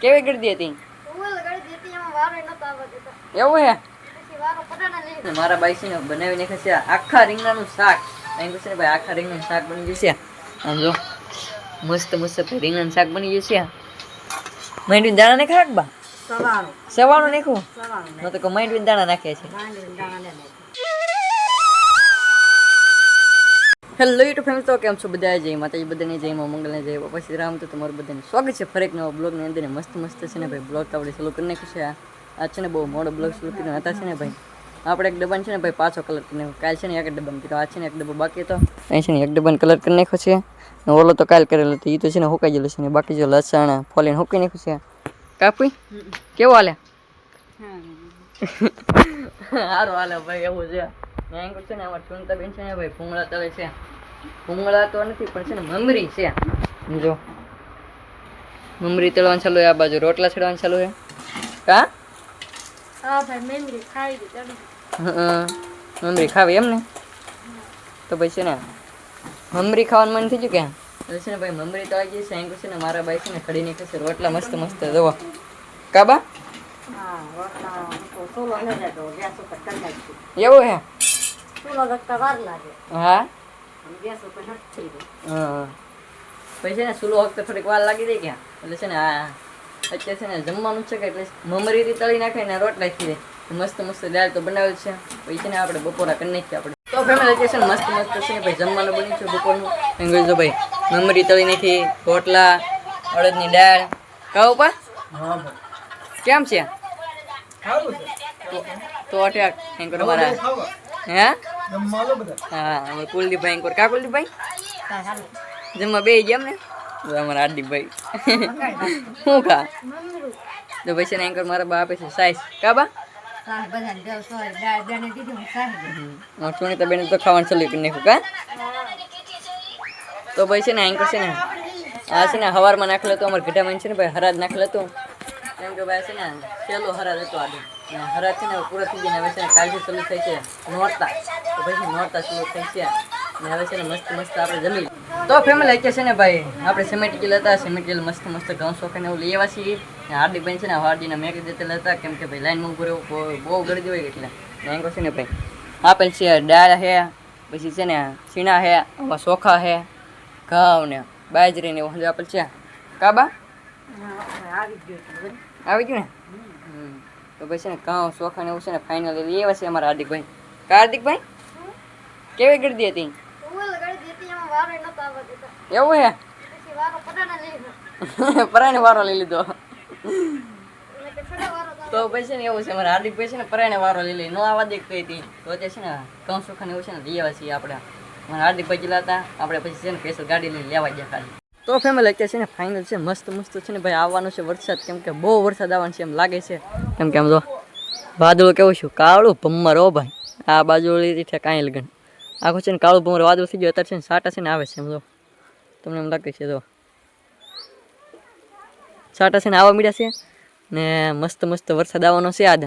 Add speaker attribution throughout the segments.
Speaker 1: કેવી ગળદી હતી? એવું હે? ને મારા બાઈસી ને બનાવી નાખે છે આખા રીંગણાનું શાક. એમ કહે છે ને ભાઈ આખા રીંગણાનું શાક બની ગયું છે આમ જો મસ્ત મસ્ત ભાઈ રીંગણાનું શાક બની ગયું છે માંડવી દાણા નાખા બા
Speaker 2: સવાનું
Speaker 1: સવાણું. નાખું ન તો માંડવી દાણા નાખે છે. હેલો યુટ્યુબ ફેમિલી તો કેમ છો બધા? જય માતાજી બધાને જય માં મંગલને જય બાપા શ્રી રામ. તો તમારું બધાને સ્વાગત છે ફરેક નવા બ્લોગની અંદર. ને મસ્ત મસ્ત છે ને ભાઈ બ્લોગ તો આપણે ચાલુ કરી નાખ્યું છે. આ આજ છે ને બહુ મોડો બ્લોગ શરૂ કર્યો. હતા છે ને ભાઈ આપણે એક ડબ્બાને છે ને ભાઈ પાછો કલર કરી નાખ્યો. કાલ છે ને એક ડબ્બામાં કીધું. આજ છે ને એક ડબ્બો બાકી હતો. અહીં છે ને એક ડબ્બાને કલર કરી નાખ્યો છે. ને ઓલો તો કાલ કરેલો હતો. એ તો છે ને હુકાઈ ગયેલો છે ને. બાકી જો લસણ ફોલીને હુકાઈ નાખ્યું છે. કાપી? કેવો હાલે? સારું હાલે ભાઈ એવું છે. મેં છે ને અમારે સુનતા બેન છે ને ભાઈ ભૂંગળા તળે છે. ભૂંગળા તો નથી પણ છે ને મમરી છે. જો. મમરી તળવાનું ચાલુ આ બાજુ રોટલા ચડવાનું ચાલુ છે કા
Speaker 2: હા ભાઈ મેમરી ખાઈ ગઈ
Speaker 1: હં, મમરી ખાવી એમ ને? તો ભાઈ છે ને મમરી ખાવાનું મન થઈ ગયું કે? એટલે છે ને ભાઈ મમરી તળાઈ ગઈ છે એમ છે ને મારા ભાઈ છે ને ખડી નીકળે છે રોટલા મસ્ત મસ્ત જુઓ. કાબા
Speaker 2: તો
Speaker 1: એવું હે?
Speaker 2: સોલો
Speaker 1: હા પછી છે ને વખતે થોડીક વાર લાગી ક્યાં એટલે છે ને આ અત્યારે છે ને જમવાનું છે કે એટલે મમરીથી તળી નાખે ને રોટલા દે મસ્ત મસ્ત દાળ તો બનાવેલ છે પછી છે ને આપણે બપોરા કરી નાખીએ આપણે તો ફેમિલી અત્યારે છે ને મસ્ત મસ્ત છે ને ભાઈ જમવાનું બન્યું છે બપોરનું એમ ભાઈ મમરી તળી નાખી રોટલા અડદની દાળ કહું પા કેમ છે તો- એમ કરો મારા હે? હા અમારે કુલદીપભાઈ એમ કરો કા કુલદીપભાઈ? જમવા બે ગયા ને અમારા હાર્દિકભાઈ શું કા? તો પછી ને એન્કર મારા બા આપે છે સાઈઝ કા બા? સુનિતા બેન તો ખાવાનું ચાલુ કરી નાખ્યું કા? તો ભાઈ છે ને એન્કર છે ને આ છે ને હવારમાં નાખેલો હતો અમારે ઘટામાં છે ને ભાઈ હરાજ નાખેલો હતો. કેમ કે ભાઈ છે ને પેલો હરાજ હતો આજે અને હરાજ છે ને હવે પૂરો થઈ ગયો ને હવે છે ને કાલથી ચાલુ થઈ છે નોરતા. તો પછી નોરતા ચાલુ થઈ છે. અને હવે છે ને મસ્ત મસ્ત આપણે જમી લઈએ. તો ફેમિલી અત્યારે છે ને ભાઈ આપણે સિમેન્ટ ગયેલા હતા. સિમેન્ટ ગયેલ મસ્ત મસ્ત ઘઉં શોખાને એવું લઈ આવ્યા છીએ. અને હાર્દિક બેન છે ને હાર્દીના મેં દેતેલા હતા કેમ કે ભાઈ લાઈનમાં ઊભો રહેવું બહુ- બહુ ગળદી હોય એટલે. મેંગો છે ને ભાઈ આપેલ છે દાળ હે પછી છે ને ચીણા હે આવા ચોખા હે ઘઉં ને બાજરી ને એવું બધું આપેલ છે. કાબા?
Speaker 2: આવી ગયું એટલે બધું.
Speaker 1: આવી ગયું ને? હમ. તો પછી છે ને ઘઉં ચોખા ને એવું છે ને ફાઇનલી લઈ છે અમારા હાર્દિકભાઈ. હાર્દિકભાઈ? કેવી ગળદી હતી? એવું હે?
Speaker 2: પછી વારો લઈ
Speaker 1: પરાણે વારો લઈ લીધો.
Speaker 2: કે તો
Speaker 1: પછી ને એવું છે મારા હાર્દિકભાઈ છે ને પરાણે વારો લઈ લઈ નો આવા દે કઈ હતી. તો અત્યારે છે ને ઘઉં ચોખા ને એવું છે ને લઈ આવ્યા છીએ આપણે. મારા હાર્દિકભાઈ ગયેલા હતા આપણે પછી છે ને સ્પેશિયલ ગાડી લઈ લેવા ગયા ખાલી. તો ફેમિલી અત્યારે છે ને ફાઇનલ છે, મસ્ત મસ્ત છે ને ભાઈ આવવાનો છે વરસાદ. કેમ કે બહુ વરસાદ આવવાનો છે એમ લાગે છે. કેમ કે આમ જો વાદળું કેવું છું, કાળું ભમર ઓ ભાઈ. આ બાજુ છે કાંઈ લગન. આખું છે ને કાળું ભમર વાદળું થઈ ગયું, અત્યારે છે ને સાટા છે ને આવે છે એમ જો. તમને એમ લાગે છે જો. સાટા છે ને આવવા મળ્યા છે ને મસ્ત મસ્ત વરસાદ આવવાનો છે આદ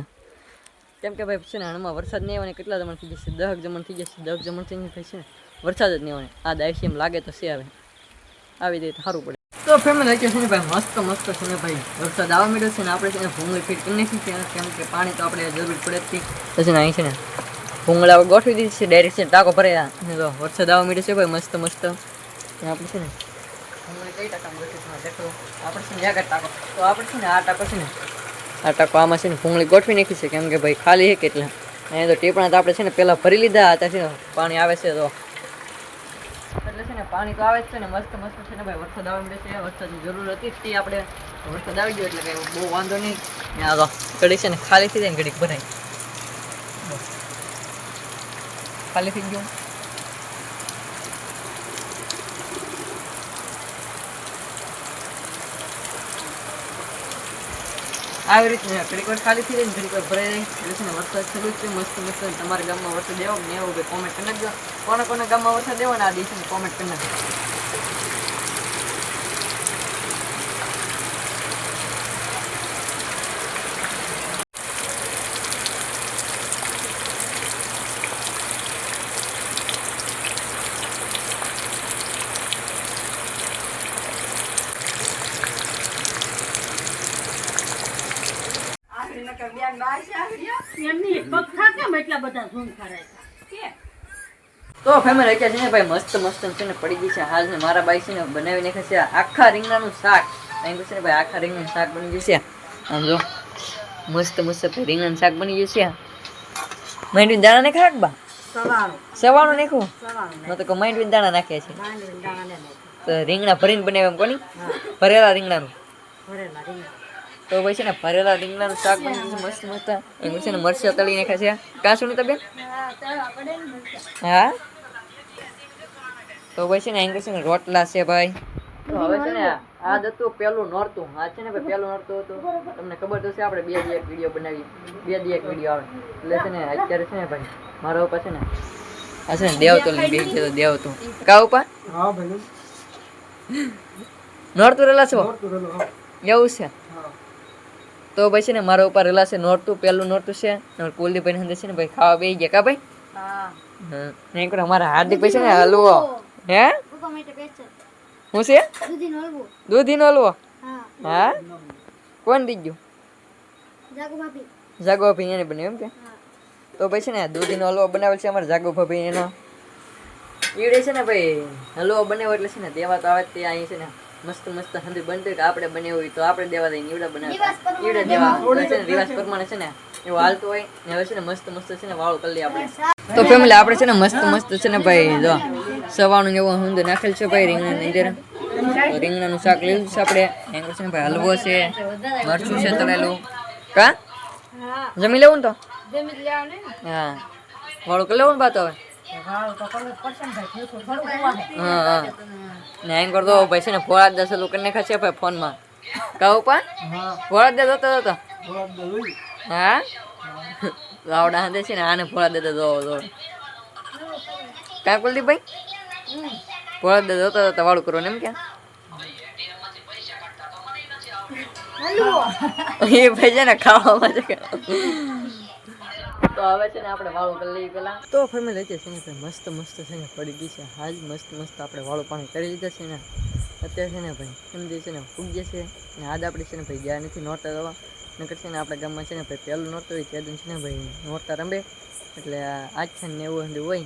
Speaker 1: કેમ કે ભાઈ છે ને હમણાં વરસાદ નહીં આવવાને, કેટલા જમણ થઈ જશે? દહક જમણ થઈ જશે દહક જમણ થઈ ભાઈ છે વરસાદ જ નહીં આવવાને. આ છે એમ લાગે તો છે હવે. આવી જાય સારું પડે તો ફેમિલી છે ને ભાઈ મસ્ત મસ્ત છે ને ભાઈ વરસાદ આવવા મળ્યો છે ને આપણે છે ને ભૂંગળી ફીટ કરી નાખી કેમ કે પાણી તો આપણે જરૂર પડે જ તો છે ને અહીં છે ને ભૂંગળા ગોઠવી દીધી છે ડાયરેક્ટ છે ટાંકો ભરાયા ને તો વરસાદ આવવા મળ્યો છે ભાઈ મસ્ત મસ્ત આપણે છે ને આપણે છે ને આ ટાંકો છે ને આ ટાંકો આમાં છે ને ભૂંગળી ગોઠવી નાખી છે કેમ કે ભાઈ ખાલી છે કેટલા અહીંયા તો ટીપણા તો આપણે છે ને પહેલાં ભરી લીધા હતા છે પાણી આવે છે તો ને પાણી તો આવે જ છે ને મસ્ત મસ્ત છે ને ભાઈ, વરસાદ આવે મળે છે, વરસાદની જરૂર હતી તે આપણે વરસાદ આવી ગયો એટલે કંઈ બહુ વાંધો નહીં. ને આ તો ઘડી છે ને ખાલી થઈ જાય ઘડીક ભરાય. ખાલી થઈ ગયું? આવી રીતે ઘડીક વાર ખાલી થઈ જાય ઘડીક વાર ભરાઈ જાય. એટલે છે ને વરસાદ ચાલુ છે મસ્ત મસ્ત તમારા ગામમાં વરસાદ દેવો ને એવું કોમેન્ટ કરી નાખજો. કોને કોને ગામમાં વરસાદ દેવો ને આ દિવસે કોમેન્ટ કરી નાખજો.
Speaker 2: એમની પગ થાકે એટલા બધા ઝૂમ કરે
Speaker 1: તો ફેમિલી અત્યારે છે ને ભાઈ મસ્ત મસ્ત છે ને પડી ગઈ છે. હાલ ને મારા બાઈ છે ને બનાવી નાખે છે આખા રીંગણાનું શાક. અહીં છે ને ભાઈ આખા રીંગણાનું શાક બની ગયું છે. આમ જો મસ્ત મસ્ત ભાઈ રીંગણાનું શાક બની ગયું છે. માંડવી દાણા ને ખાક બા?
Speaker 2: સવાણું.
Speaker 1: સવાણું નાખું મેં તો માંડવી દાણા નાખ્યા છે. તો રીંગણા ભરીને બનાવ્યા એમ કોની? ભરેલા રીંગણાનું.
Speaker 2: ભરેલા રીંગણા
Speaker 1: તો ભાઈ છે ને ભરેલા રીંગણાનું શાક બની ગયું મસ્ત મસ્ત. એમાં છે ને મરચાં તળીને ખાશે છે. કાં શું બેન? હા? તો ભાઈ છે ને અહીં છે ને રોટલા છે ભાઈ. તો હવે છે ને આ દત્તુ પેલું નોરતું. આ છે ને ભાઈ પેલું નોરતું હતું. તમને ખબર તો છે આપણે બે દી એક વીડિયો બનાવી. બે દી એક વીડિયો આવે. એટલે છે ને અત્યારે છે ને ભાઈ મારા ઉપર છે ને આ છે ને દેવતો લઈને બેસી તો દેવતો. કા ઉપર
Speaker 3: હા ભલે
Speaker 1: નોરતું રેલા છો? એવું છે?
Speaker 3: હા.
Speaker 1: તો ભાઈ છે ને મારા ઉપર રેલા છે નોરતું પેલું નોરતું છે કુલદીપ ભાઈ છે ને ભાઈ ખાવા બેસી ગયા કા ભાઈ?
Speaker 2: હા.
Speaker 1: નહીં કરો અમારા હાર્દિક ભાઈ છે ને હલવો. હે? હું છે? દૂધીનો હલવો. હા. કોણ દીધું જાગો ભાઈ એને બન્યું એમ કે? તો ભાઈ છે ને દૂધીનો હલવો બનાવેલ છે અમારા જાગો ભાઈ એનો. ઈડે છે ને ભાઈ હલવો બનાવ્યો એટલે છે ને દેવા તો આવે તે અહીં છે ને. મસ્ત મસ્ત હંધી બનતું કે આપણે બને હોય તો આપણે દેવા દઈએ નીવડા બનાવતા ઈવડે દેવા. છે ને રિવાજ પ્રમાણે છે ને એવું હાલતું હોય ને હવે છે ને મસ્ત મસ્ત છે ને વાળું કરી લઈએ આપણે. તો ફેમિલી આપણે છે ને મસ્ત મસ્ત છે ને ભાઈ જો સવાણું એવું હંધ નાખેલ છે ભાઈ રીંગણાની અંદર રીંગણા રીંગણાનું શાક લીધું છે આપણે. એનું છે ને ભાઈ હલવો છે મરચું છે તળેલું. કા? જમી લેવું ને તો? હા. વાળું કરી લેવું ને બાત હવે?
Speaker 2: ને
Speaker 1: ને એમ કરતો ભાઈ છે ને ફોળા દસ લોકોને છે ભાઈ ફોનમાં. કહું પણ?
Speaker 3: ફોરાદ
Speaker 1: ફોળા દે જોતો
Speaker 3: જોઈ.
Speaker 1: હા? લાવડા હાથે છે ને આને ફોળા દેતો જો જો કાં કુલદીપભાઈ ફોરાદ દે જોતો જોતો વાળું કરવાનું એમ કે એ ભાઈ છે ને ખાવામાં છે કે તો હવે છે ને આપણે વાળું કરી તો ફેમિલી છે ને ભાઈ મસ્ત મસ્ત છે ને પડી ગઈ છે હાલ મસ્ત મસ્ત આપણે વાળું પાણી કરી લીધા છે ને અત્યારે છે ને ભાઈ સમજી છે ને ફૂગજે છે ને આજ આપણે છે ને ભાઈ ગયા નથી નોરતા રવા નકર છે ને આપણા ગામમાં છે ને ભાઈ પહેલું નોરતું હોય ત્યાં છે ને ભાઈ નોરતા રમે એટલે આજ છે ને એવું હોય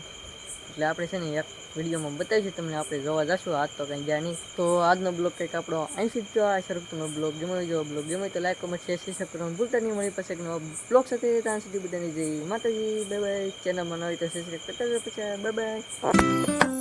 Speaker 1: એટલે આપણે છે ને એક વિડીયોમાં બતાવીશું, તમને આપણે જોવા જશું. આજ તો કંઈ ગયા નહીં. તો આજનો બ્લોગ કંઈક આપણો અહીંથી જ આ શરૂ તમને બ્લોગ ગમે જો બ્લોગ ગમે તો લાઈક કમેન્ટ શેર શેર કરવાનું ભૂલતા નહીં. મળી એક નવો બ્લોગ સાથે. ત્યાં સુધી બધાની જઈ માતાજી. બાય બાય ચેનલમાં નવી તો શેર કરતા પછી. Bye bye